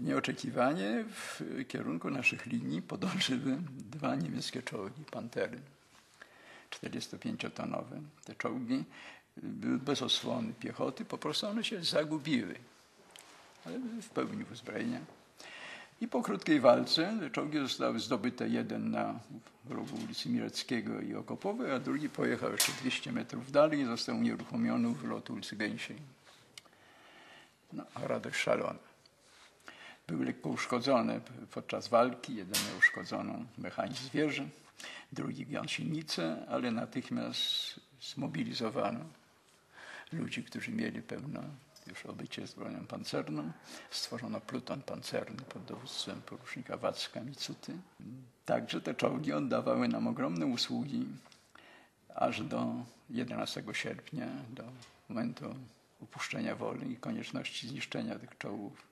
Nieoczekiwanie w kierunku naszych linii podążyły dwa niemieckie czołgi, Pantery 45-tonowe. Te czołgi były bez osłony piechoty, po prostu one się zagubiły, ale były w pełni uzbrojenia. I po krótkiej walce czołgi zostały zdobyte, jeden na rogu ulicy Mireckiego i Okopowej, a drugi pojechał jeszcze 200 metrów dalej i został unieruchomiony w lotu ulicy Gęsiej. No, radość szalona. Były lekko uszkodzone podczas walki. Jeden miał uszkodzoną mechanizm wieży, drugi gąsienicę, ale natychmiast zmobilizowano ludzi, którzy mieli pełno już obycie z bronią pancerną. Stworzono pluton pancerny pod dowództwem porucznika Wacka Micuty. Także te czołgi oddawały nam ogromne usługi aż do 11 sierpnia, do momentu upuszczenia woli i konieczności zniszczenia tych czołgów